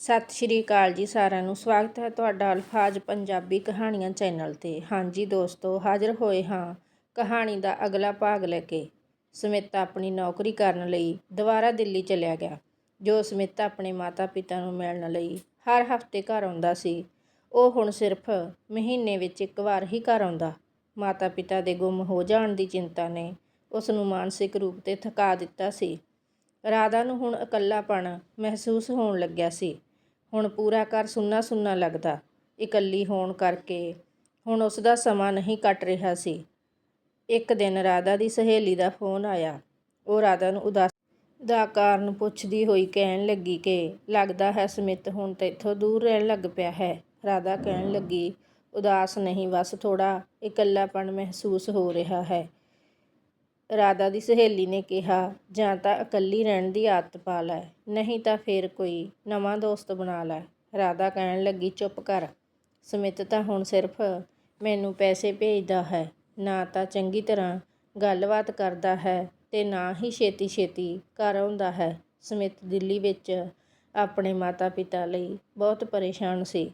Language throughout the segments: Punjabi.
ਸਤਿ ਸ਼੍ਰੀ ਅਕਾਲ ਜੀ ਸਾਰਿਆਂ ਨੂੰ। ਸਵਾਗਤ ਹੈ ਤੁਹਾਡਾ ਅਲਫਾਜ਼ ਪੰਜਾਬੀ ਕਹਾਣੀਆਂ ਚੈਨਲ ਤੇ। ਹਾਂਜੀ ਦੋਸਤੋ, ਹਾਜ਼ਰ ਹੋਏ ਹਾਂ ਕਹਾਣੀ ਦਾ ਅਗਲਾ ਭਾਗ ਲੈ ਕੇ। ਸਮਿਤ ਆਪਣੀ ਨੌਕਰੀ ਕਰਨ ਲਈ ਦੁਬਾਰਾ ਦਿੱਲੀ ਚਲਿਆ ਗਿਆ, ਜੋ ਸਮਿਤਾ ਆਪਣੇ ਮਾਤਾ-ਪਿਤਾ ਨੂੰ ਮਿਲਣ ਲਈ ਹਰ ਹਫ਼ਤੇ ਘਰ ਆਉਂਦਾ ਸੀ। ਉਹ ਹੁਣ ਸਿਰਫ ਮਹੀਨੇ ਵਿੱਚ ਇੱਕ ਵਾਰ ਹੀ ਘਰ ਆਉਂਦਾ। ਮਾਤਾ-ਪਿਤਾ ਦੇ ਗੁੰਮ ਹੋ ਜਾਣ ਦੀ ਚਿੰਤਾ ਨੇ ਉਸ ਨੂੰ ਮਾਨਸਿਕ ਰੂਪ ਤੇ ਥਕਾ ਦਿੱਤਾ ਸੀ। ਰਾਧਾ ਨੂੰ ਹੁਣ ਇਕੱਲਾਪਣ ਮਹਿਸੂਸ ਹੋਣ ਲੱਗਿਆ ਸੀ। ਹੁਣ ਪੂਰਾ ਘਰ ਸੁੰਨਾ ਸੁੰਨਾ ਲੱਗਦਾ। ਇਕੱਲੀ ਹੋਣ ਕਰਕੇ ਹੁਣ ਉਸ ਦਾ ਸਮਾਂ ਨਹੀਂ ਕੱਟ ਰਿਹਾ ਸੀ। ਇੱਕ ਦਿਨ ਰਾਧਾ ਦੀ ਸਹੇਲੀ ਦਾ ਫੋਨ ਆਇਆ। ਉਹ ਰਾਧਾ ਨੂੰ ਉਦਾਸ ਦਾ ਕਾਰਨ ਪੁੱਛਦੀ ਹੋਈ ਕਹਿਣ ਲੱਗੀ ਕਿ ਲੱਗਦਾ ਹੈ ਸਮਿਤ ਹੁਣ ਤੇਥੋਂ ਦੂਰ ਰਹਿਣ ਲੱਗ ਪਿਆ ਹੈ। ਰਾਧਾ ਕਹਿਣ ਲੱਗੀ, ਉਦਾਸ ਨਹੀਂ, ਬਸ ਥੋੜਾ ਇਕੱਲਾਪਣ ਮਹਿਸੂਸ ਹੋ ਰਿਹਾ ਹੈ। ਰਾਧਾ ਦੀ ਸਹੇਲੀ ਨੇ ਕਿਹਾ, ਜਾਂ ਤਾਂ ਇਕੱਲੀ ਰਹਿਣ ਦੀ ਆਦਤ ਪਾ ਲੈ, ਨਹੀਂ ਤਾਂ ਫੇਰ ਕੋਈ ਨਵਾਂ ਦੋਸਤ ਬਣਾ ਲੈ। ਰਾਧਾ ਕਹਿਣ ਲੱਗੀ, ਚੁੱਪ ਕਰ। ਸਮਿਤ ਤਾਂ ਹੁਣ ਸਿਰਫ ਮੈਨੂੰ ਪੈਸੇ ਭੇਜਦਾ ਹੈ, ਨਾ ਤਾਂ ਚੰਗੀ ਤਰ੍ਹਾਂ ਗੱਲਬਾਤ ਕਰਦਾ ਹੈ ਤੇ ਨਾ ਹੀ ਛੇਤੀ ਛੇਤੀ ਘਰ ਆਉਂਦਾ ਹੈ। ਸਮਿਤ ਦਿੱਲੀ ਵਿੱਚ ਆਪਣੇ ਮਾਤਾ-ਪਿਤਾ ਲਈ ਬਹੁਤ ਪਰੇਸ਼ਾਨ ਸੀ।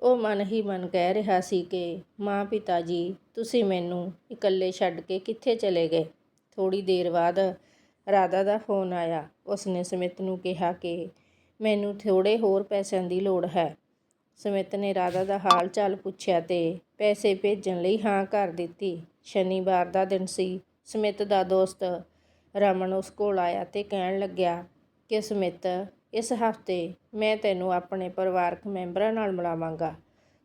ਉਹ ਮਨ ਹੀ ਮਨ ਕਹਿ ਰਿਹਾ ਸੀ ਕਿ ਮਾਂ ਪਿਤਾ ਜੀ, ਤੁਸੀਂ ਮੈਨੂੰ ਇਕੱਲੇ ਛੱਡ ਕੇ ਕਿੱਥੇ ਚਲੇ ਗਏ? ਥੋੜੀ ਦੇਰ ਬਾਅਦ ਰਾਧਾ ਦਾ ਫੋਨ ਆਇਆ। ਉਸਨੇ ਸਮਿਤ ਨੂੰ ਕਿਹਾ ਕਿ ਮੈਨੂੰ ਥੋੜੇ ਹੋਰ ਪੈਸਿਆਂ ਦੀ ਲੋੜ ਹੈ। ਸਮਿਤ ਨੇ ਰਾਧਾ ਦਾ ਹਾਲ ਚਾਲ ਪੁੱਛਿਆ ਤੇ ਪੈਸੇ ਭੇਜਣ ਲਈ ਹਾਂ ਕਰ ਦਿੱਤੀ। ਸ਼ਨੀਵਾਰ ਦਾ ਦਿਨ ਸੀ। ਸਮਿਤ ਦਾ ਦੋਸਤ ਰਮਨ ਉਸ ਕੋਲ ਆਇਆ ਤੇ ਕਹਿਣ ਲੱਗਿਆ ਕਿ ਸਮਿਤ, ਇਸ ਹਫ਼ਤੇ ਮੈਂ ਤੈਨੂੰ ਆਪਣੇ ਪਰਿਵਾਰਕ ਮੈਂਬਰਾਂ ਨਾਲ ਮਿਲਾਵਾਂਗਾ।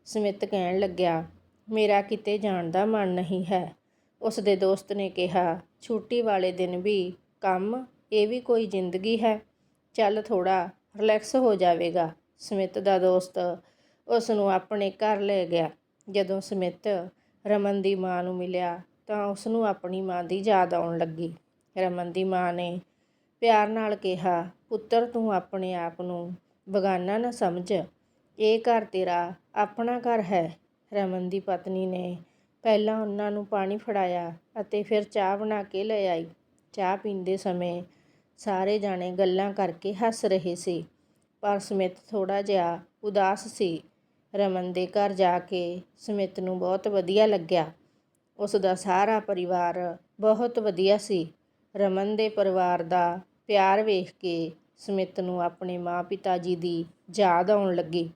ਸਮਿਤ ਕਹਿਣ ਲੱਗਿਆ, ਮੇਰਾ ਕਿਤੇ ਜਾਣ ਦਾ ਮਨ ਨਹੀਂ ਹੈ। ਉਸ ਦੇ ਦੋਸਤ ਨੇ ਕਿਹਾ, ਛੁੱਟੀ ਵਾਲੇ ਦਿਨ ਵੀ ਕੰਮ, ਇਹ ਵੀ ਕੋਈ ਜ਼ਿੰਦਗੀ ਹੈ। ਚੱਲ ਥੋੜਾ ਰਿਲੈਕਸ ਹੋ ਜਾਵੇਗਾ। ਸਮਿਤ ਦਾ ਦੋਸਤ ਉਸ ਨੂੰ ਆਪਣੇ ਘਰ ਲੈ ਗਿਆ। ਜਦੋਂ ਸਮਿਤ ਰਮਨ ਦੀ ਮਾਂ ਨੂੰ ਮਿਲਿਆ, ਤਾਂ ਉਸ ਨੂੰ ਆਪਣੀ ਮਾਂ ਦੀ ਯਾਦ ਆਉਣ ਲੱਗੀ। ਰਮਨ ਦੀ ਮਾਂ ਨੇ ਪਿਆਰ ਨਾਲ ਕਿਹਾ, ਪੁੱਤਰ, ਤੂੰ ਆਪਣੇ ਆਪ ਨੂੰ ਬਗਾਨਾ ਨਾ ਸਮਝ। ਇਹ ਘਰ ਤੇਰਾ ਆਪਣਾ ਘਰ ਹੈ। ਰਮਨ ਦੀ ਪਤਨੀ ਨੇ ਪਹਿਲਾਂ ਉਹਨਾਂ ਨੂੰ ਪਾਣੀ ਫੜਾਇਆ ਅਤੇ ਫਿਰ ਚਾਹ ਬਣਾ ਕੇ ਲੈ ਆਈ। ਚਾਹ ਪੀਂਦੇ ਸਮੇਂ ਸਾਰੇ ਜਾਣੇ ਗੱਲਾਂ ਕਰਕੇ ਹੱਸ ਰਹੇ ਸੀ। ਪਰ ਸਮਿਤ ਥੋੜਾ ਜਿਹਾ ਉਦਾਸ ਸੀ। ਰਮਨ ਦੇ ਘਰ ਜਾ ਕੇ ਸਮਿਤ ਨੂੰ ਬਹੁਤ ਵਧੀਆ ਲੱਗਿਆ। ਉਸ ਦਾ ਸਾਰਾ ਪਰਿਵਾਰ ਬਹੁਤ ਵਧੀਆ ਸੀ। ਰਮਨ ਦੇ ਪਰਿਵਾਰ ਦਾ ਪਿਆਰ ਵੇਖ ਕੇ ਸਮਿਤ ਨੂੰ ਆਪਣੇ ਮਾਂ-ਪਿਤਾ ਜੀ ਦੀ ਯਾਦ ਆਉਣ ਲੱਗੀ।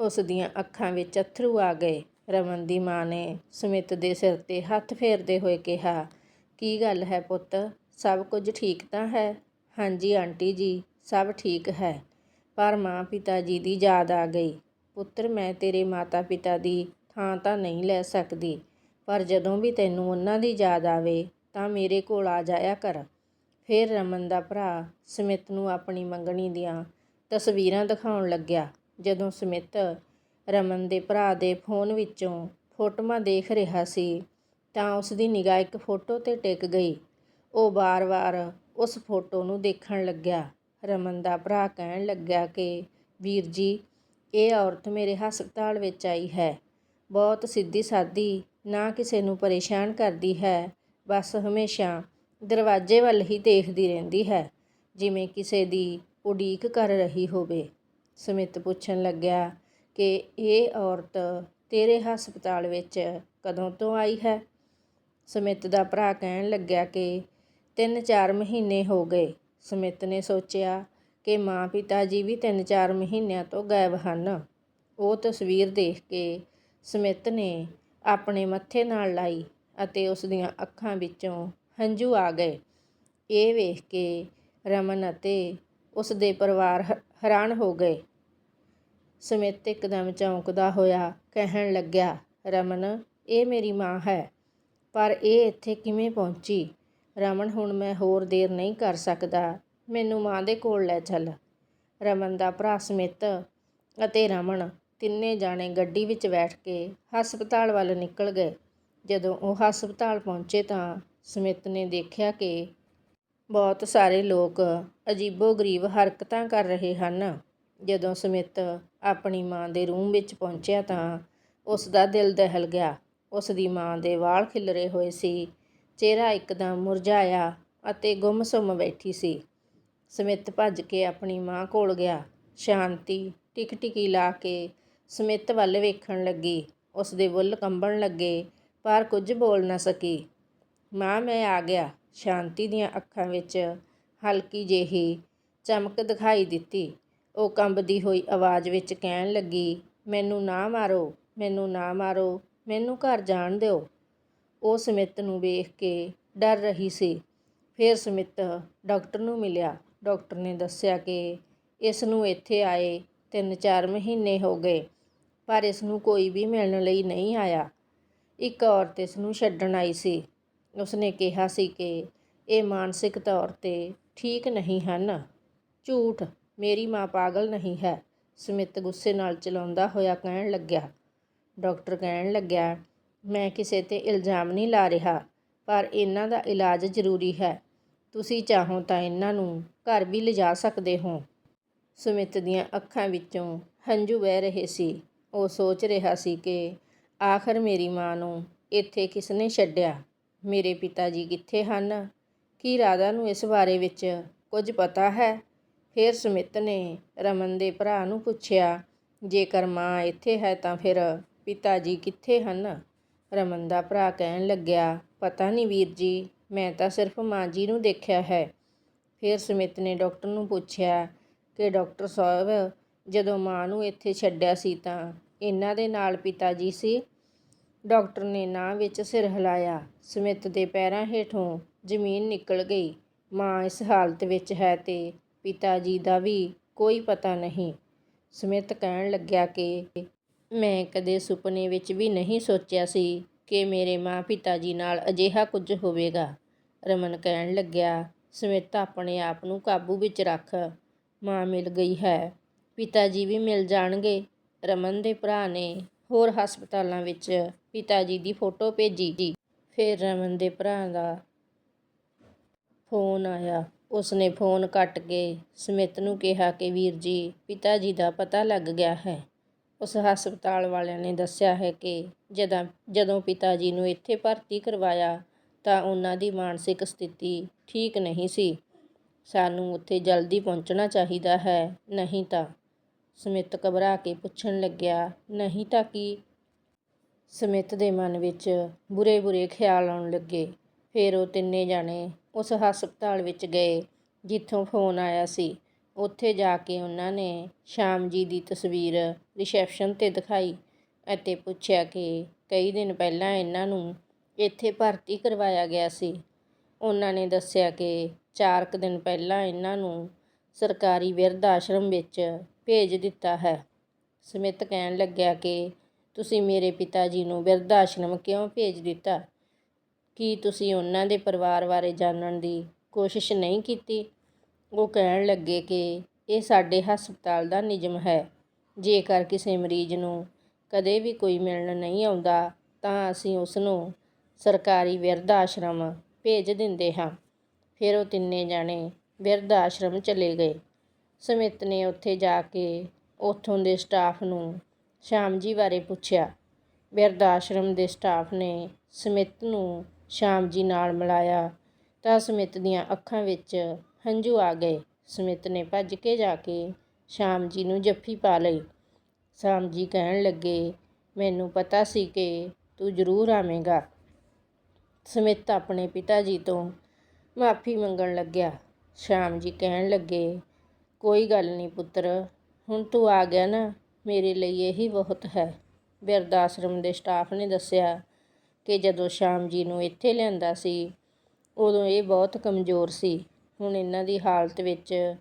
ਉਸ ਦੀਆਂ ਅੱਖਾਂ ਵਿੱਚ ਅਥਰੂ ਆ ਗਏ। ਰਮਨ ਦੀ ਮਾਂ ਨੇ ਸਮਿਤ ਦੇ ਸਿਰ ਤੇ ਹੱਥ ਫੇਰਦੇ ਹੋਏ ਕਿਹਾ, ਕੀ ਗੱਲ ਹੈ ਪੁੱਤ? ਸਭ ਕੁਝ ਠੀਕ ਤਾਂ ਹੈ? ਹਾਂਜੀ ਆਂਟੀ ਜੀ, ਸਭ ਠੀਕ ਹੈ। ਪਰ ਮਾਂ ਪਿਤਾ ਜੀ ਦੀ ਯਾਦ ਆ ਗਈ। ਪੁੱਤਰ, ਮੈਂ ਤੇਰੇ ਮਾਤਾ ਪਿਤਾ ਦੀ ਥਾਂ ਤਾਂ ਨਹੀਂ ਲੈ ਸਕਦੀ। ਪਰ ਜਦੋਂ ਵੀ ਤੈਨੂੰ ਉਹਨਾਂ ਦੀ ਯਾਦ ਆਵੇ, ਤਾਂ ਮੇਰੇ ਕੋਲ ਆ ਜਾਇਆ ਕਰ। ਫਿਰ ਰਮਨ ਦਾ ਭਰਾ ਸਮਿਤ ਨੂੰ ਆਪਣੀ ਮੰਗਣੀ ਦੀਆਂ ਤਸਵੀਰਾਂ ਦਿਖਾਉਣ ਲੱਗਿਆ। ਜਦੋਂ ਸਮਿਤ ਰਮਨ ਦੇ ਭਰਾ ਦੇ ਫੋਨ ਵਿੱਚੋਂ ਫੋਟੋਆਂ ਦੇਖ ਰਿਹਾ ਸੀ, ਤਾਂ ਉਸ ਦੀ ਨਿਗਾਹ ਇੱਕ ਫੋਟੋ ਤੇ ਟਿਕ ਗਈ। ਉਹ ਵਾਰ-ਵਾਰ ਉਸ ਫੋਟੋ ਨੂੰ ਦੇਖਣ ਲੱਗਿਆ। ਰਮਨ ਦਾ ਭਰਾ ਕਹਿਣ ਲੱਗਿਆ ਕਿ, ਵੀਰ ਜੀ, ਇਹ ਔਰਤ ਮੇਰੇ ਹਸਪਤਾਲ ਵਿੱਚ ਆਈ ਹੈ। ਬਹੁਤ ਸਿੱਧੀ ਸਾਦੀ ਨਾ ਕਿਸੇ ਨੂੰ ਪਰੇਸ਼ਾਨ ਕਰਦੀ ਹੈ, ਬਸ ਹਮੇਸ਼ਾ ਦਰਵਾਜ਼ੇ ਵੱਲ ਹੀ ਦੇਖਦੀ ਰਹਿੰਦੀ ਹੈ, ਜਿਵੇਂ ਕਿਸੇ ਦੀ ਉਡੀਕ ਕਰ ਰਹੀ ਹੋਵੇ। ਸਮਿਤ ਪੁੱਛਣ ਲੱਗਿਆ ਕਿ ਇਹ ਔਰਤ ਤੇਰੇ ਹਸਪਤਾਲ ਵਿੱਚ ਕਦੋਂ ਤੋਂ ਆਈ ਹੈ? ਸਮਿਤ ਦਾ ਭਰਾ ਕਹਿਣ ਲੱਗਿਆ ਕਿ ਤਿੰਨ ਚਾਰ ਮਹੀਨੇ ਹੋ ਗਏ। ਸਮਿਤ ਨੇ ਸੋਚਿਆ ਕਿ ਮਾਂ ਪਿਤਾ ਜੀ ਵੀ ਤਿੰਨ ਚਾਰ ਮਹੀਨਿਆਂ ਤੋਂ ਗਾਇਬ ਹਨ। ਉਹ ਤਸਵੀਰ ਦੇਖ ਕੇ ਸਮਿਤ ਨੇ ਆਪਣੇ ਮੱਥੇ ਨਾਲ ਲਾਈ ਅਤੇ ਉਸ ਦੀਆਂ ਅੱਖਾਂ ਵਿੱਚੋਂ ਹੰਝੂ ਆ ਗਏ। ਇਹ ਵੇਖ ਕੇ ਰਮਨ ਅਤੇ ਉਸ ਦੇ ਪਰਿਵਾਰ ਹੈਰਾਨ ਹੋ ਗਏ। ਸਮਿਤ ਇੱਕਦਮ ਚੌਂਕਦਾ ਹੋਇਆ ਕਹਿਣ ਲੱਗਿਆ, ਰਮਨ, ਇਹ ਮੇਰੀ ਮਾਂ ਹੈ, ਪਰ ਇਹ ਇੱਥੇ ਕਿਵੇਂ ਪਹੁੰਚੀ? ਰਮਨ, ਹੁਣ ਮੈਂ ਹੋਰ ਦੇਰ ਨਹੀਂ ਕਰ ਸਕਦਾ। ਮੈਨੂੰ ਮਾਂ ਦੇ ਕੋਲ ਲੈ ਚੱਲ। ਰਮਨ ਦਾ ਭਰਾ ਸਮਿਤ ਅਤੇ ਰਮਨ ਤਿੰਨੇ ਜਾਣੇ ਗੱਡੀ ਵਿੱਚ ਬੈਠ ਕੇ ਹਸਪਤਾਲ ਵੱਲ ਨਿਕਲ ਗਏ। ਜਦੋਂ ਉਹ ਹਸਪਤਾਲ ਪਹੁੰਚੇ ਤਾਂ ਸੁਮਿਤ ਨੇ ਦੇਖਿਆ ਕਿ ਬਹੁਤ ਸਾਰੇ ਲੋਕ ਅਜੀਬੋ-ਗਰੀਬ ਹਰਕਤਾਂ ਕਰ ਰਹੇ ਹਨ। ਜਦੋਂ ਸੁਮਿਤ ਆਪਣੀ ਮਾਂ ਦੇ ਰੂਮ ਵਿੱਚ ਪਹੁੰਚਿਆ ਤਾਂ ਉਸ ਦਾ ਦਿਲ ਦਹਿਲ ਗਿਆ। ਉਸ ਦੀ ਮਾਂ ਦੇ ਵਾਲ ਖਿਲਰੇ ਹੋਏ ਸੀ, ਚਿਹਰਾ ਇੱਕਦਮ ਮੁਰਝਾਇਆ ਅਤੇ ਗੁੰਮਸੁੰਮ ਬੈਠੀ ਸੀ। ਸਮਿਤ ਭੱਜ ਕੇ ਆਪਣੀ ਮਾਂ ਕੋਲ ਗਿਆ। ਸ਼ਾਂਤੀ ਟਿਕਟਿਕੀ ਲਾ ਕੇ ਸਮਿਤ ਵੱਲ ਵੇਖਣ ਲੱਗੀ। ਉਸ ਦੇ ਬੁੱਲ੍ਹ ਕੰਬਣ ਲੱਗੇ, ਪਰ ਕੁਝ ਬੋਲ ਨਾ ਸਕੀ। ਮਾਂ, ਮੈਂ ਆ ਗਿਆ। ਸ਼ਾਂਤੀ ਦੀਆਂ ਅੱਖਾਂ ਵਿੱਚ ਹਲਕੀ ਜਿਹੀ ਚਮਕ ਦਿਖਾਈ ਦਿੱਤੀ। ਉਹ ਕੰਬਦੀ ਹੋਈ ਆਵਾਜ਼ ਵਿੱਚ ਕਹਿਣ ਲੱਗੀ, ਮੈਨੂੰ ਨਾ ਮਾਰੋ, ਮੈਨੂੰ ਨਾ ਮਾਰੋ, ਮੈਨੂੰ ਘਰ ਜਾਣ ਦਿਓ। ਉਹ ਸਮਿਤ ਨੂੰ ਵੇਖ ਕੇ ਡਰ ਰਹੀ ਸੀ। ਫਿਰ ਸਮਿਤ ਡਾਕਟਰ ਨੂੰ ਮਿਲਿਆ। ਡਾਕਟਰ ਨੇ ਦੱਸਿਆ ਕਿ ਇਸ ਨੂੰ ਇੱਥੇ ਆਏ 3-4 ਮਹੀਨੇ ਹੋ ਗਏ, ਪਰ ਇਸ ਨੂੰ ਕੋਈ ਵੀ ਮਿਲਣ ਲਈ ਨਹੀਂ ਆਇਆ। ਇੱਕ ਔਰਤ ਇਸ ਨੂੰ ਛੱਡਣ ਆਈ ਸੀ। ਉਸਨੇ ਕਿਹਾ ਸੀ ਕਿ ਇਹ ਮਾਨਸਿਕ ਤੌਰ ਤੇ ਠੀਕ ਨਹੀਂ ਹਨ। ਝੂਠ। ਮੇਰੀ ਮਾਂ ਪਾਗਲ ਨਹੀਂ ਹੈ। ਸੁਮਿਤ ਗੁੱਸੇ ਨਾਲ ਚਲਾਉਂਦਾ ਹੋਇਆ ਕਹਿਣ ਲੱਗਿਆ। ਡਾਕਟਰ ਕਹਿਣ ਲੱਗਿਆ, ਮੈਂ ਕਿਸੇ ਤੇ ਇਲਜ਼ਾਮ ਨਹੀਂ ਲਾ ਰਿਹਾ, ਪਰ ਇਹਨਾਂ ਦਾ ਇਲਾਜ ਜ਼ਰੂਰੀ ਹੈ। ਤੁਸੀਂ ਚਾਹੋ ਤਾਂ ਇਹਨਾਂ ਨੂੰ ਘਰ ਵੀ ਲਿਜਾ ਸਕਦੇ ਹੋ। ਸੁਮਿਤ ਦੀਆਂ ਅੱਖਾਂ ਵਿੱਚੋਂ ਹੰਝੂ ਵਹਿ ਰਹੇ ਸੀ। ਉਹ ਸੋਚ ਰਿਹਾ ਸੀ ਕਿ ਆਖਰ ਮੇਰੀ ਮਾਂ ਨੂੰ ਇੱਥੇ ਕਿਸ ਨੇ ਛੱਡਿਆ? ਮੇਰੇ ਪਿਤਾ ਜੀ ਕਿੱਥੇ ਹਨ? ਕੀ ਰਾਧਾ ਨੂੰ ਇਸ ਬਾਰੇ ਵਿੱਚ ਕੁਝ ਪਤਾ ਹੈ? ਫਿਰ ਸੁਮਿਤ ਨੇ ਰਮਨ ਦੇ ਭਰਾ ਨੂੰ ਪੁੱਛਿਆ ਜੇਕਰ ਮਾਂ ਇੱਥੇ ਹੈ ਤਾਂ ਫਿਰ ਪਿਤਾ ਜੀ ਕਿੱਥੇ ਹਨ? ਰਮਨ ਦਾ ਭਰਾ ਕਹਿਣ ਲੱਗਿਆ, ਪਤਾ ਨਹੀਂ ਵੀਰ ਜੀ, ਮੈਂ ਤਾਂ ਸਿਰਫ ਮਾਂ ਜੀ ਨੂੰ ਦੇਖਿਆ ਹੈ। ਫਿਰ ਸੁਮਿਤ ਨੇ ਡਾਕਟਰ ਨੂੰ ਪੁੱਛਿਆ ਕਿ ਡਾਕਟਰ ਸਾਹਿਬ, ਜਦੋਂ ਮਾਂ ਨੂੰ ਇੱਥੇ ਛੱਡਿਆ ਸੀ ਤਾਂ ਇਹਨਾਂ ਦੇ ਨਾਲ ਪਿਤਾ ਜੀ ਸੀ? ਡਾਕਟਰ ਨੇ ਨਾਂ ਵਿੱਚ ਸਿਰ ਹਿਲਾਇਆ। ਸੁਮਿਤ ਦੇ ਪੈਰਾਂ ਹੇਠੋਂ ਜ਼ਮੀਨ ਨਿਕਲ ਗਈ। ਮਾਂ ਇਸ ਹਾਲਤ ਵਿੱਚ ਹੈ ਤੇ ਪਿਤਾ ਜੀ ਦਾ ਵੀ ਕੋਈ ਪਤਾ ਨਹੀਂ। ਸਮਿਤ ਕਹਿਣ ਲੱਗਿਆ ਕਿ ਮੈਂ ਕਦੇ ਸੁਪਨੇ ਵਿੱਚ ਵੀ ਨਹੀਂ ਸੋਚਿਆ ਸੀ ਕਿ ਮੇਰੇ ਮਾਂ ਪਿਤਾ ਜੀ ਨਾਲ ਅਜਿਹਾ ਕੁਝ ਹੋਵੇਗਾ। ਰਮਨ ਕਹਿਣ ਲੱਗਿਆ, ਸਮਿਤ ਆਪਣੇ ਆਪ ਨੂੰ ਕਾਬੂ ਵਿੱਚ ਰੱਖ, ਮਾਂ ਮਿਲ ਗਈ ਹੈ। ਪਿਤਾ ਜੀ ਵੀ ਮਿਲ ਜਾਣਗੇ। ਰਮਨ ਦੇ ਭਰਾ ਨੇ ਹੋਰ ਹਸਪਤਾਲਾਂ ਵਿੱਚ ਪਿਤਾ ਜੀ ਦੀ ਫੋਟੋ ਭੇਜੀ। ਫਿਰ ਰਮਨ ਦੇ ਭਰਾ ਦਾ ਫੋਨ ਆਇਆ। ਉਸਨੇ ਫੋਨ ਕੱਟ ਕੇ ਸਮਿਤ ਨੂੰ ਕਿਹਾ ਕਿ ਵੀਰ ਜੀ, ਪਿਤਾ ਜੀ ਦਾ ਪਤਾ ਲੱਗ ਗਿਆ ਹੈ। ਉਸ ਹਸਪਤਾਲ ਵਾਲਿਆਂ ਨੇ ਦੱਸਿਆ ਹੈ ਕਿ ਜਦਾਂ, ਜਦੋਂ ਪਿਤਾ ਜੀ ਨੂੰ ਇੱਥੇ ਭਰਤੀ ਕਰਵਾਇਆ, ਤਾਂ ਉਹਨਾਂ ਦੀ ਮਾਨਸਿਕ ਸਥਿਤੀ ਠੀਕ ਨਹੀਂ ਸੀ। ਸਾਨੂੰ ਉੱਥੇ ਜਲਦੀ ਪਹੁੰਚਣਾ ਚਾਹੀਦਾ ਹੈ, ਨਹੀਂ ਤਾਂ। ਸਮਿਤ ਘਬਰਾ ਕੇ ਪੁੱਛਣ ਲੱਗਿਆ, ਨਹੀਂ ਤਾਂ ਕੀ? ਸਮਿਤ ਦੇ ਮਨ ਵਿੱਚ ਬੁਰੇ ਬੁਰੇ ਖਿਆਲ ਆਉਣ ਲੱਗੇ। ਫਿਰ ਉਹ ਤਿੰਨੇ ਜਾਣੇ ਉਸ ਹਸਪਤਾਲ ਵਿੱਚ ਗਏ, ਜਿੱਥੋਂ ਫੋਨ ਆਇਆ ਸੀ। ਉੱਥੇ ਜਾ ਕੇ ਉਹਨਾਂ ਨੇ ਸ਼ਾਮ ਜੀ ਦੀ ਤਸਵੀਰ ਰਿਸੈਪਸ਼ਨ ਤੇ ਦਿਖਾਈ ਅਤੇ ਪੁੱਛਿਆ ਕਿ ਕਈ ਦਿਨ ਪਹਿਲਾਂ ਇਹਨਾਂ ਨੂੰ ਇੱਥੇ ਭਰਤੀ ਕਰਵਾਇਆ ਗਿਆ ਸੀ। ਉਹਨਾਂ ਨੇ ਦੱਸਿਆ ਕਿ ਚਾਰ ਕੁ ਦਿਨ ਪਹਿਲਾਂ ਇਹਨਾਂ ਨੂੰ ਸਰਕਾਰੀ ਬਿਰਧ ਆਸ਼ਰਮ ਵਿੱਚ ਭੇਜ ਦਿੱਤਾ ਹੈ। ਸਮਿਤ ਕਹਿਣ ਲੱਗਿਆ ਕਿ, ਤੁਸੀਂ ਮੇਰੇ ਪਿਤਾ ਜੀ ਨੂੰ ਬਿਰਧ ਆਸ਼ਰਮ ਕਿਉਂ ਭੇਜ ਦਿੱਤਾ? ਕੀ ਤੁਸੀਂ ਉਹਨਾਂ ਦੇ ਪਰਿਵਾਰ ਬਾਰੇ ਜਾਣਨ ਦੀ ਕੋਸ਼ਿਸ਼ ਨਹੀਂ ਕੀਤੀ? ਉਹ ਕਹਿਣ ਲੱਗੇ ਕਿ ਇਹ ਸਾਡੇ ਹਸਪਤਾਲ ਦਾ ਨਿਯਮ ਹੈ। ਜੇਕਰ ਕਿਸੇ ਮਰੀਜ਼ ਨੂੰ ਕਦੇ ਵੀ ਕੋਈ ਮਿਲਣ ਨਹੀਂ ਆਉਂਦਾ, ਤਾਂ ਅਸੀਂ ਉਸ ਨੂੰ ਸਰਕਾਰੀ ਬਿਰਧ ਆਸ਼ਰਮ ਭੇਜ ਦਿੰਦੇ ਹਾਂ। ਫਿਰ ਉਹ ਤਿੰਨੇ ਜਾਣੇ ਬਿਰਧ ਆਸ਼ਰਮ ਚਲੇ ਗਏ। ਸਮਿਤ ਨੇ ਉੱਥੇ ਜਾ ਕੇ ਉੱਥੋਂ ਦੇ ਸਟਾਫ ਨੂੰ ਸ਼ਾਮ ਜੀ ਬਾਰੇ ਪੁੱਛਿਆ। ਬਿਰਧ ਆਸ਼ਰਮ ਦੇ ਸਟਾਫ ਨੇ ਸਮਿਤ ਨੂੰ ਸ਼ਾਮ ਜੀ ਨਾਲ ਮਿਲਾਇਆ ਤਾਂ ਸੁਮਿਤ ਦੀਆਂ ਅੱਖਾਂ ਵਿੱਚ ਹੰਝੂ ਆ ਗਏ। ਸਮਿਤ ਨੇ ਭੱਜ ਕੇ ਜਾ ਕੇ ਸ਼ਾਮ ਜੀ ਨੂੰ ਜੱਫੀ ਪਾ ਲਈ। ਸ਼ਾਮ ਜੀ ਕਹਿਣ ਲੱਗੇ, ਮੈਨੂੰ ਪਤਾ ਸੀ ਕਿ ਤੂੰ ਜ਼ਰੂਰ ਆਵੇਂਗਾ। ਸਮਿਤ ਆਪਣੇ ਪਿਤਾ ਜੀ ਤੋਂ ਮਾਫੀ ਮੰਗਣ ਲੱਗਿਆ। ਸ਼ਾਮ ਜੀ ਕਹਿਣ ਲੱਗੇ, ਕੋਈ ਗੱਲ ਨਹੀਂ ਪੁੱਤਰ, ਹੁਣ ਤੂੰ ਆ ਗਿਆ ਨਾ, ਮੇਰੇ ਲਈ ਇਹੀ ਬਹੁਤ ਹੈ। ਬਿਰਧ ਆਸ਼ਰਮ ਦੇ ਸਟਾਫ ਨੇ ਦੱਸਿਆ ਕਿ ਜਦੋਂ ਸ਼ਾਮ ਜੀ ਨੂੰ ਇੱਥੇ ਲਿਆਂਦਾ ਸੀ, ਉਦੋਂ ਇਹ ਬਹੁਤ ਕਮਜ਼ੋਰ ਸੀ। ਹੁਣ ਇਹਨਾਂ ਦੀ ਹਾਲਤ ਵਿੱਚ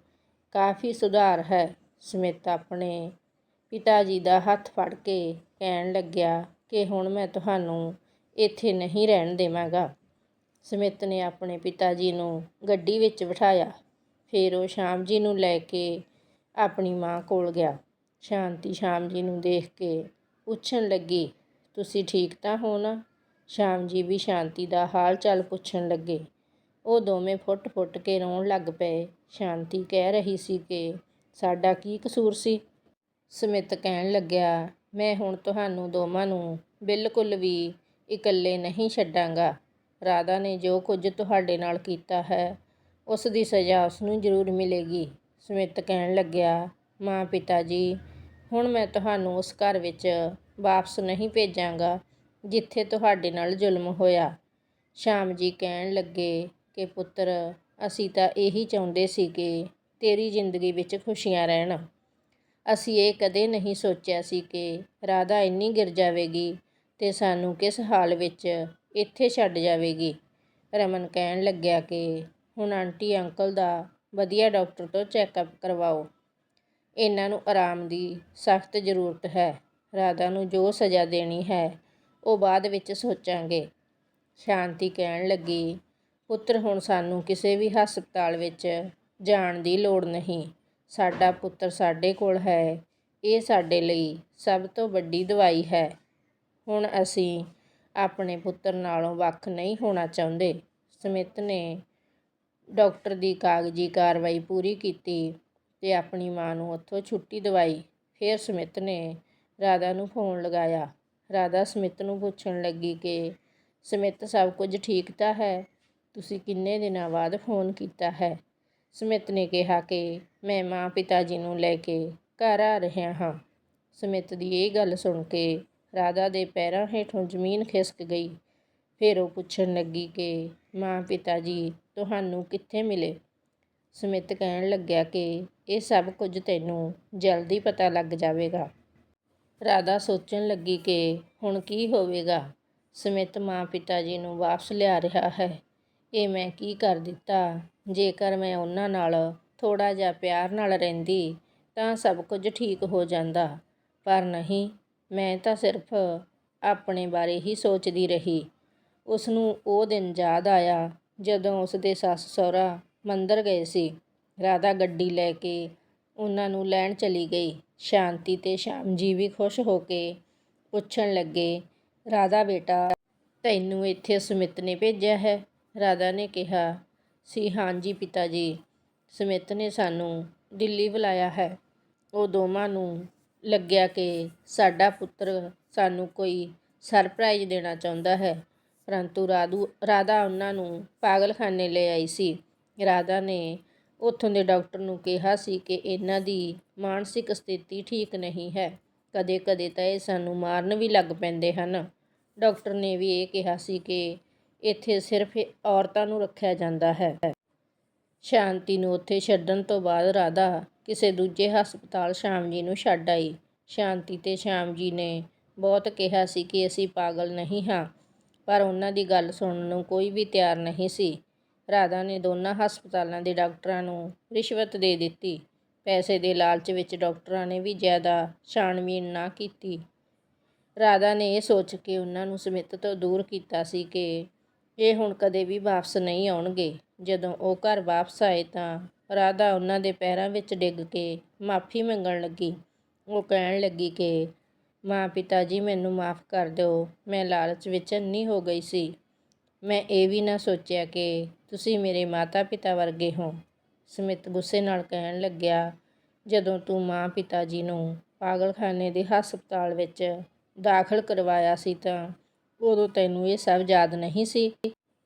ਕਾਫੀ ਸੁਧਾਰ ਹੈ। ਸਮਿਤ ਆਪਣੇ ਪਿਤਾ ਜੀ ਦਾ ਹੱਥ ਫੜ ਕੇ ਕਹਿਣ ਲੱਗਿਆ ਕਿ ਹੁਣ ਮੈਂ ਤੁਹਾਨੂੰ ਇੱਥੇ ਨਹੀਂ ਰਹਿਣ ਦੇਵਾਂਗਾ। ਸਮਿਤ ਨੇ ਆਪਣੇ ਪਿਤਾ ਜੀ ਨੂੰ ਗੱਡੀ ਵਿੱਚ ਬਿਠਾਇਆ। ਫਿਰ ਉਹ ਸ਼ਾਮ ਜੀ ਨੂੰ ਲੈ ਕੇ ਆਪਣੀ ਮਾਂ ਕੋਲ ਗਿਆ। ਸ਼ਾਂਤੀ ਸ਼ਾਮ ਜੀ ਨੂੰ ਦੇਖ ਕੇ ਪੁੱਛਣ ਲੱਗੀ, ਤੁਸੀਂ ਠੀਕ ਤਾਂ ਹੋ ਨਾ? ਸ਼ਾਮ ਜੀ ਵੀ ਸ਼ਾਂਤੀ ਦਾ ਹਾਲ ਚਾਲ ਪੁੱਛਣ ਲੱਗੇ। ਉਹ ਦੋਵੇਂ ਫੁੱਟ-ਫੁੱਟ ਕੇ ਰੋਣ ਲੱਗ ਪਏ। ਸ਼ਾਂਤੀ ਕਹਿ ਰਹੀ ਸੀ ਕਿ ਸਾਡਾ ਕੀ ਕਸੂਰ ਸੀ? ਸਮਿਤ ਕਹਿਣ ਲੱਗਿਆ, ਮੈਂ ਹੁਣ ਤੁਹਾਨੂੰ ਦੋਵਾਂ ਨੂੰ ਬਿਲਕੁਲ ਵੀ ਇਕੱਲੇ ਨਹੀਂ ਛੱਡਾਂਗਾ। ਰਾਧਾ ਨੇ ਜੋ ਕੁਝ ਤੁਹਾਡੇ ਨਾਲ ਕੀਤਾ ਹੈ, ਉਸ ਦੀ ਸਜ਼ਾ ਉਸ ਨੂੰ ਜ਼ਰੂਰ ਮਿਲੇਗੀ। ਸਮਿਤ ਕਹਿਣ ਲੱਗਿਆ ਮਾਂ ਪਿਤਾ ਜੀ, ਹੁਣ ਮੈਂ ਤੁਹਾਨੂੰ ਉਸ ਘਰ ਵਿੱਚ ਵਾਪਸ ਨਹੀਂ ਭੇਜਾਂਗਾ। ਜਿੱਥੇ ਤੁਹਾਡੇ ਨਾਲ ਜ਼ੁਲਮ ਹੋਇਆ। ਸ਼ਾਮ ਜੀ ਕਹਿਣ ਲੱਗੇ ਕਿ, ਪੁੱਤਰ, ਅਸੀਂ ਤਾਂ ਇਹੀ ਚਾਹੁੰਦੇ ਸੀ ਕਿ ਤੇਰੀ ਜ਼ਿੰਦਗੀ ਵਿੱਚ ਖੁਸ਼ੀਆਂ ਰਹਿਣ। ਅਸੀਂ ਇਹ ਕਦੇ ਨਹੀਂ ਸੋਚਿਆ ਸੀ ਕਿ ਰਾਧਾ ਇੰਨੀ ਗਿਰ ਜਾਵੇਗੀ ਤੇ ਸਾਨੂੰ ਕਿਸ ਹਾਲ ਵਿੱਚ ਇੱਥੇ ਛੱਡ ਜਾਵੇਗੀ। ਰਮਨ ਕਹਿਣ ਲੱਗਿਆ ਕਿ, ਹੁਣ ਆਂਟੀ, ਅੰਕਲ ਦਾ ਵਧੀਆ ਡਾਕਟਰ ਤੋਂ ਚੈੱਕਅਪ ਕਰਵਾਓ। ਇਹਨਾਂ ਨੂੰ ਆਰਾਮ ਦੀ ਸਖਤ ਜ਼ਰੂਰਤ ਹੈ। ਰਾਧਾ ਨੂੰ ਜੋ ਸਜ਼ਾ ਦੇਣੀ ਹੈ ਉਹ ਬਾਅਦ ਵਿੱਚ ਸੋਚਾਂਗੇ। ਸ਼ਾਂਤੀ ਕਹਿਣ ਲੱਗੀ, ਪੁੱਤਰ, ਹੁਣ ਸਾਨੂੰ ਕਿਸੇ ਵੀ ਹਸਪਤਾਲ ਵਿੱਚ ਜਾਣ ਦੀ ਲੋੜ ਨਹੀਂ। ਸਾਡਾ ਪੁੱਤਰ ਸਾਡੇ ਕੋਲ ਹੈ। ਇਹ ਸਾਡੇ ਲਈ ਸਭ ਤੋਂ ਵੱਡੀ ਦਵਾਈ ਹੈ। ਹੁਣ ਅਸੀਂ ਆਪਣੇ ਪੁੱਤਰ ਨਾਲੋਂ ਵੱਖ ਨਹੀਂ ਹੋਣਾ ਚਾਹੁੰਦੇ। ਸਮਿਤ ਨੇ ਡਾਕਟਰ ਦੀ ਕਾਗਜ਼ੀ ਕਾਰਵਾਈ ਪੂਰੀ ਕੀਤੀ ਤੇ ਆਪਣੀ ਮਾਂ ਨੂੰ ਉੱਥੋਂ ਛੁੱਟੀ ਦਵਾਈ। ਫਿਰ ਸਮਿਤ ਨੇ ਰਾਧਾ ਨੂੰ ਫੋਨ ਲਗਾਇਆ। ਰਾਧਾ ਸਮਿਤ ਨੂੰ ਪੁੱਛਣ ਲੱਗੀ ਕਿ, ਸਮਿਤ, ਸਭ ਕੁਝ ਠੀਕ ਤਾਂ ਹੈ? ਤੁਸੀਂ ਕਿੰਨੇ ਦਿਨਾਂ ਬਾਅਦ ਫੋਨ ਕੀਤਾ ਹੈ? ਸਮਿਤ ਨੇ ਕਿਹਾ ਕਿ, ਮੈਂ ਮਾਂ ਪਿਤਾ ਜੀ ਨੂੰ ਲੈ ਕੇ ਘਰ ਆ ਰਿਹਾ ਹਾਂ। ਸਮਿਤ ਦੀ ਇਹ ਗੱਲ ਸੁਣ ਕੇ ਰਾਧਾ ਦੇ ਪੈਰਾਂ ਹੇਠੋਂ ਜ਼ਮੀਨ ਖਿਸਕ ਗਈ। ਫਿਰ ਉਹ ਪੁੱਛਣ ਲੱਗੀ ਕਿ, ਮਾਂ ਪਿਤਾ ਜੀ, ਤੁਹਾਨੂੰ ਕਿੱਥੇ ਮਿਲੇ? ਸਮਿਤ ਕਹਿਣ ਲੱਗਿਆ ਕਿ, ਇਹ ਸਭ ਕੁਝ ਤੈਨੂੰ ਜਲਦੀ ਪਤਾ ਲੱਗ ਜਾਵੇਗਾ। ਰਾਧਾ ਸੋਚਣ ਲੱਗੀ ਕਿ ਹੁਣ ਕੀ ਹੋਵੇਗਾ? ਸੁਮਿਤ ਮਾਂ ਪਿਤਾ ਜੀ ਨੂੰ ਵਾਪਸ ਲਿਆ ਰਿਹਾ ਹੈ। ਇਹ ਮੈਂ ਕੀ ਕਰ ਦਿੱਤਾ? ਜੇਕਰ ਮੈਂ ਉਹਨਾਂ ਨਾਲ ਥੋੜਾ ਜਿਹਾ ਪਿਆਰ ਨਾਲ ਰਹਿੰਦੀ, ਤਾਂ ਸਭ ਕੁਝ ਠੀਕ ਹੋ ਜਾਂਦਾ। ਪਰ ਨਹੀਂ, ਮੈਂ ਤਾਂ ਸਿਰਫ ਆਪਣੇ ਬਾਰੇ ਹੀ ਸੋਚਦੀ ਰਹੀ। ਉਸ ਨੂੰ ਉਹ ਦਿਨ ਯਾਦ ਆਇਆ ਜਦੋਂ ਉਸ ਦੇ ਸੱਸ ਸਹੁਰਾ ਮੰਦਰ ਗਏ ਸੀ। ਰਾਧਾ ਗੱਡੀ ਲੈ ਕੇ ਉਹਨਾਂ ਨੂੰ ਲੈਣ ਚਲੀ ਗਈ। ਸ਼ਾਂਤੀ ਤੇ ਸ਼ਾਮ ਜੀ ਵੀ ਖੁਸ਼ ਹੋ ਕੇ ਪੁੱਛਣ ਲੱਗੇ, ਰਾਧਾ ਬੇਟਾ, ਤੈਨੂੰ ਇੱਥੇ ਸੁਮਿਤ ਨੇ ਭੇਜਿਆ ਹੈ? ਰਾਧਾ ਨੇ ਕਿਹਾ, ਸੀ ਹਾਂਜੀ ਪਿਤਾ ਜੀ ਸੁਮਿਤ ਨੇ ਸਾਨੂੰ ਦਿੱਲੀ ਬੁਲਾਇਆ ਹੈ। ਉਹ ਦੋਵਾਂ ਨੂੰ ਲੱਗਿਆ ਕਿ ਸਾਡਾ ਪੁੱਤਰ ਸਾਨੂੰ ਕੋਈ ਸਰਪ੍ਰਾਈਜ਼ ਦੇਣਾ ਚਾਹੁੰਦਾ ਹੈ। ਪਰੰਤੂ ਰਾਧੂ, ਰਾਧਾ ਉਹਨਾਂ ਨੂੰ ਪਾਗਲਖਾਨੇ ਲੈ ਆਈ ਸੀ। ਰਾਧਾ ਨੇ ਉੱਥੋਂ ਦੇ ਡਾਕਟਰ ਨੂੰ ਕਿਹਾ ਸੀ ਕਿ ਇਹਨਾਂ ਦੀ ਮਾਨਸਿਕ ਸਥਿਤੀ ਠੀਕ ਨਹੀਂ ਹੈ। ਕਦੇ-ਕਦੇ ਤਾਂ ਇਹ ਸਾਨੂੰ ਮਾਰਨ ਵੀ ਲੱਗ ਪੈਂਦੇ ਹਨ। ਡਾਕਟਰ ਨੇ ਵੀ ਇਹ ਕਿਹਾ ਸੀ ਕਿ ਇੱਥੇ ਸਿਰਫ ਔਰਤਾਂ ਨੂੰ ਰੱਖਿਆ ਜਾਂਦਾ ਹੈ। ਸ਼ਾਂਤੀ ਨੂੰ ਉੱਥੇ ਛੱਡਣ ਤੋਂ ਬਾਅਦ ਰਾਧਾ ਕਿਸੇ ਦੂਜੇ ਹਸਪਤਾਲ ਸ਼ਾਮ ਜੀ ਨੂੰ ਛੱਡ ਆਈ। ਸ਼ਾਂਤੀ ਤੇ ਸ਼ਾਮ ਜੀ ਨੇ ਬਹੁਤ ਕਿਹਾ ਸੀ ਕਿ ਅਸੀਂ ਪਾਗਲ ਨਹੀਂ ਹਾਂ, ਪਰ ਉਹਨਾਂ ਦੀ ਗੱਲ ਸੁਣਨ ਨੂੰ ਕੋਈ ਵੀ ਤਿਆਰ ਨਹੀਂ ਸੀ। ਰਾਧਾ ਨੇ ਦੋਨਾਂ ਹਸਪਤਾਲਾਂ ਦੇ ਡਾਕਟਰਾਂ ਨੂੰ ਰਿਸ਼ਵਤ ਦੇ ਦਿੱਤੀ। ਪੈਸੇ ਦੇ ਲਾਲਚ ਵਿੱਚ ਡਾਕਟਰਾਂ ਨੇ ਵੀ ਜ਼ਿਆਦਾ ਛਾਣਬੀਣ ਨਾ ਕੀਤੀ। ਰਾਧਾ ਨੇ ਇਹ ਸੋਚ ਕੇ ਉਹਨਾਂ ਨੂੰ ਸਮਿਤ ਤੋਂ ਦੂਰ ਕੀਤਾ ਸੀ ਕਿ ਇਹ ਹੁਣ ਕਦੇ ਵੀ ਵਾਪਸ ਨਹੀਂ ਆਉਣਗੇ। ਜਦੋਂ ਉਹ ਘਰ ਵਾਪਸ ਆਏ ਤਾਂ ਰਾਧਾ ਉਹਨਾਂ ਦੇ ਪੈਰਾਂ ਵਿੱਚ ਡਿੱਗ ਕੇ ਮਾਫੀ ਮੰਗਣ ਲੱਗੀ। ਉਹ ਕਹਿਣ ਲੱਗੀ ਕਿ ਮਾਂ ਪਿਤਾ ਜੀ, ਮੈਨੂੰ ਮਾਫ ਕਰ ਦਿਓ। ਮੈਂ ਲਾਲਚ ਵਿੱਚ ਅੰਨੀ ਹੋ ਗਈ ਸੀ। ਮੈਂ ਇਹ ਵੀ ਨਾ ਸੋਚਿਆ ਕਿ ਤੁਸੀਂ ਮੇਰੇ ਮਾਤਾ ਪਿਤਾ ਵਰਗੇ ਹੋ। ਸਮਿਤ ਗੁੱਸੇ ਨਾਲ ਕਹਿਣ ਲੱਗਿਆ, ਜਦੋਂ ਤੂੰ ਮਾਂ ਪਿਤਾ ਜੀ ਨੂੰ ਪਾਗਲਖਾਨੇ ਦੇ ਹਸਪਤਾਲ ਵਿੱਚ ਦਾਖਲ ਕਰਵਾਇਆ ਸੀ ਤਾਂ ਉਦੋਂ ਤੈਨੂੰ ਇਹ ਸਭ ਯਾਦ ਨਹੀਂ ਸੀ?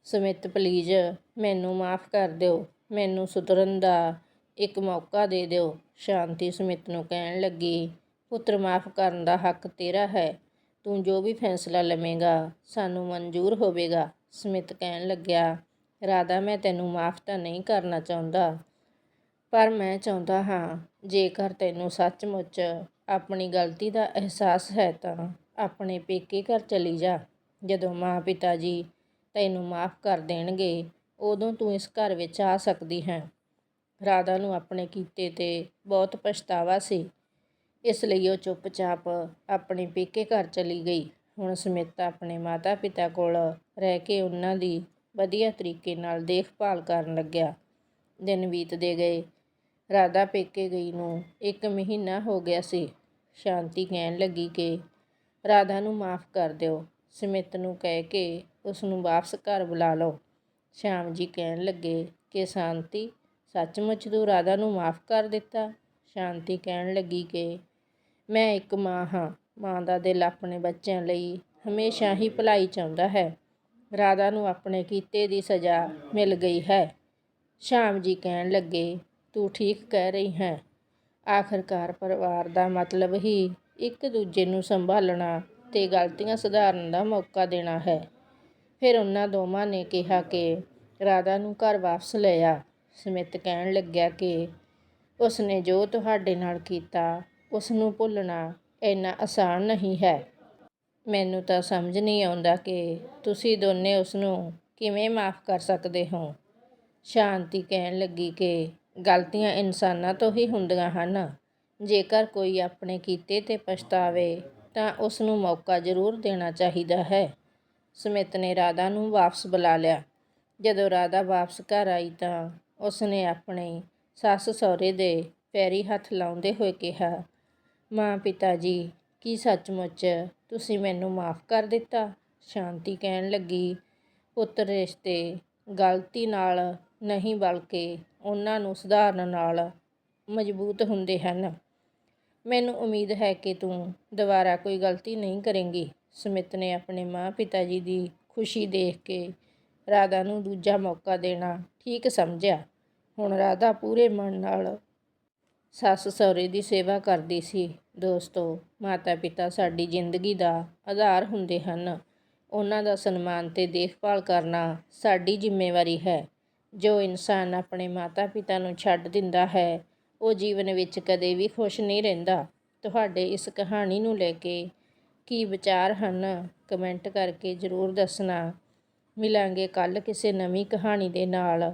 ਸਮਿਤ, ਪਲੀਜ਼ ਮੈਨੂੰ ਮਾਫ ਕਰ ਦਿਓ। ਮੈਨੂੰ ਸੁਧਰਨ ਦਾ ਇੱਕ ਮੌਕਾ ਦੇ ਦਿਓ। ਸ਼ਾਂਤੀ ਸਮਿਤ ਨੂੰ ਕਹਿਣ ਲੱਗੀ, ਪੁੱਤਰ, ਮਾਫ ਕਰਨ ਦਾ ਹੱਕ ਤੇਰਾ ਹੈ। ਤੂੰ ਜੋ ਵੀ ਫੈਸਲਾ ਲਵੇਂਗਾ, ਸਾਨੂੰ ਮਨਜ਼ੂਰ ਹੋਵੇਗਾ। ਸਮਿਤ ਕਹਿਣ ਲੱਗਿਆ, ਰਾਧਾ, ਮੈਂ ਤੈਨੂੰ ਮਾਫ ਤਾਂ ਨਹੀਂ ਕਰਨਾ ਚਾਹੁੰਦਾ, ਪਰ ਮੈਂ ਚਾਹੁੰਦਾ ਹਾਂ, ਜੇਕਰ ਤੈਨੂੰ ਸੱਚਮੁੱਚ ਆਪਣੀ ਗਲਤੀ ਦਾ ਅਹਿਸਾਸ ਹੈ ਤਾਂ ਆਪਣੇ ਪੇਕੇ ਘਰ ਚਲੀ ਜਾ। ਜਦੋਂ ਮਾਂ ਪਿਤਾ ਜੀ ਤੈਨੂੰ ਮਾਫ ਕਰ ਦੇਣਗੇ, ਉਦੋਂ ਤੂੰ ਇਸ ਘਰ ਵਿੱਚ ਆ ਸਕਦੀ ਹੈ। ਰਾਧਾ ਨੂੰ ਆਪਣੇ ਕੀਤੇ ਤੇ ਬਹੁਤ ਪਛਤਾਵਾ ਸੀ। ਇਸ ਲਈ ਉਹ ਚੁੱਪਚਾਪ ਆਪਣੇ ਪੇਕੇ ਘਰ ਚਲੀ ਗਈ। ਹੁਣ ਸਮਿਤ ਆਪਣੇ ਮਾਤਾ ਪਿਤਾ ਕੋਲ ਰਹਿ ਕੇ ਉਹਨਾਂ ਦੀ ਵਧੀਆ ਤਰੀਕੇ ਨਾਲ ਦੇਖਭਾਲ ਕਰਨ ਲੱਗਿਆ। ਦਿਨ ਬੀਤਦੇ ਗਏ। ਰਾਧਾ ਪੇਕੇ ਗਈ ਨੂੰ ਇੱਕ ਮਹੀਨਾ ਹੋ ਗਿਆ ਸੀ। ਸ਼ਾਂਤੀ ਕਹਿਣ ਲੱਗੀ ਕਿ ਰਾਧਾ ਨੂੰ ਮਾਫ ਕਰ ਦਿਓ। ਸਮਿਤ ਨੂੰ ਕਹਿ ਕੇ ਉਸ ਨੂੰ ਵਾਪਸ ਘਰ ਬੁਲਾ ਲਓ। ਸ਼ਾਮ ਜੀ ਕਹਿਣ ਲੱਗੇ ਕਿ ਸ਼ਾਂਤੀ, ਸੱਚਮੁੱਚ ਤੂੰ ਰਾਧਾ ਨੂੰ ਮਾਫ ਕਰ ਦਿੱਤਾ? ਸ਼ਾਂਤੀ ਕਹਿਣ ਲੱਗੀ ਕਿ ਮੈਂ ਇੱਕ ਮਾਂ ਹਾਂ। ਮਾਂ ਦਾ ਦਿਲ ਆਪਣੇ ਬੱਚਿਆਂ ਲਈ ਹਮੇਸ਼ਾ ਹੀ ਭਲਾਈ ਚਾਹੁੰਦਾ ਹੈ। ਰਾਧਾ ਨੂੰ ਆਪਣੇ ਕੀਤੇ ਦੀ ਸਜ਼ਾ ਮਿਲ ਗਈ ਹੈ। ਸ਼ਾਮ ਜੀ ਕਹਿਣ ਲੱਗੇ, ਤੂੰ ਠੀਕ ਕਹਿ ਰਹੀ ਹੈ। ਆਖਰਕਾਰ ਪਰਿਵਾਰ ਦਾ ਮਤਲਬ ਹੀ ਇੱਕ ਦੂਜੇ ਨੂੰ ਸੰਭਾਲਣਾ ਤੇ ਗਲਤੀਆਂ ਸੁਧਾਰਨ ਦਾ ਮੌਕਾ ਦੇਣਾ ਹੈ। ਫਿਰ ਉਹਨਾਂ ਦੋਵਾਂ ਨੇ ਕਿਹਾ ਕਿ ਰਾਧਾ ਨੂੰ ਘਰ ਵਾਪਸ ਲੈ ਆ। ਸਮਿਤ ਕਹਿਣ ਲੱਗਿਆ ਕਿ ਉਸਨੇ ਜੋ ਤੁਹਾਡੇ ਨਾਲ ਕੀਤਾ ਉਸ ਨੂੰ ਭੁੱਲਣਾ ਇੰਨਾ ਆਸਾਨ ਨਹੀਂ ਹੈ। ਮੈਨੂੰ ਤਾਂ ਸਮਝ ਨਹੀਂ ਆਉਂਦਾ ਕਿ ਤੁਸੀਂ ਦੋਨੇ ਉਸ ਨੂੰ ਕਿਵੇਂ ਮਾਫ ਕਰ ਸਕਦੇ ਹੋ। ਸ਼ਾਂਤੀ ਕਹਿਣ ਲੱਗੀ ਕਿ ਗਲਤੀਆਂ ਇਨਸਾਨਾਂ ਤੋਂ ਹੀ ਹੁੰਦੀਆਂ ਹਨ। ਜੇਕਰ ਕੋਈ ਆਪਣੇ ਕੀਤੇ ਤੇ ਪਛਤਾਵੇ, ਤਾਂ ਉਸ ਨੂੰ ਮੌਕਾ ਜ਼ਰੂਰ ਦੇਣਾ ਚਾਹੀਦਾ ਹੈ। ਸੁਮਿਤ ਨੇ ਰਾਧਾ ਨੂੰ ਵਾਪਸ ਬੁਲਾ ਲਿਆ। ਜਦੋਂ ਰਾਧਾ ਵਾਪਸ ਘਰ ਆਈ ਤਾਂ ਉਸਨੇ ਆਪਣੇ ਸੱਸ ਸਹੁਰੇ ਦੇ ਪੈਰੀ ਹੱਥ ਲਾਉਂਦੇ ਹੋਏ ਕਿਹਾ ਮਾਂ ਪਿਤਾ ਜੀ ਕੀ ਸੱਚਮੁੱਚ ਤੁਸੀਂ ਮੈਨੂੰ ਮਾਫ ਕਰ ਦਿੱਤਾ? ਸ਼ਾਂਤੀ ਕਹਿਣ ਲੱਗੀ। ਪੁੱਤਰ ਰਿਸ਼ਤੇ ਗਲਤੀ ਨਾਲ ਨਹੀਂ ਬਲਕਿ ਉਹਨਾਂ ਨੂੰ ਸੁਧਾਰਨ ਨਾਲ ਮਜ਼ਬੂਤ ਹੁੰਦੇ ਹਨ। ਮੈਨੂੰ ਉਮੀਦ ਹੈ ਕਿ ਤੂੰ ਦੁਬਾਰਾ ਕੋਈ ਗਲਤੀ ਨਹੀਂ ਕਰੇਂਗੀ। ਸਮਿਤ ਨੇ ਆਪਣੇ ਮਾਂ ਪਿਤਾ ਜੀ ਦੀ ਖੁਸ਼ੀ ਦੇਖ ਕੇ ਰਾਧਾ ਨੂੰ ਦੂਜਾ ਮੌਕਾ ਦੇਣਾ ਠੀਕ ਸਮਝਿਆ। ਹੁਣ ਰਾਧਾ ਪੂਰੇ ਮਨ ਨਾਲ ਸੱਸ ਸਹੁਰੇ ਦੀ ਸੇਵਾ ਕਰਦੀ ਸੀ। ਦੋਸਤੋ ਮਾਤਾ ਪਿਤਾ ਸਾਡੀ ਜ਼ਿੰਦਗੀ ਦਾ ਆਧਾਰ ਹੁੰਦੇ ਹਨ। ਉਹਨਾਂ ਦਾ ਸਨਮਾਨ ਤੇ ਦੇਖਭਾਲ ਕਰਨਾ ਸਾਡੀ ਜ਼ਿੰਮੇਵਾਰੀ ਹੈ। ਜੋ ਇਨਸਾਨ ਆਪਣੇ ਮਾਤਾ ਪਿਤਾ ਨੂੰ ਛੱਡ ਦਿੰਦਾ ਹੈ, ਉਹ ਜੀਵਨ ਵਿੱਚ ਕਦੇ ਵੀ ਖੁਸ਼ ਨਹੀਂ ਰਹਿੰਦਾ। ਤੁਹਾਡੇ ਇਸ ਕਹਾਣੀ ਨੂੰ ਲੈ ਕੇ ਕੀ ਵਿਚਾਰ ਹਨ? ਕਮੈਂਟ ਕਰਕੇ ਜ਼ਰੂਰ ਦੱਸਣਾ। ਮਿਲਾਂਗੇ ਕੱਲ ਕਿਸੇ ਨਵੀਂ ਕਹਾਣੀ ਦੇ ਨਾਲ।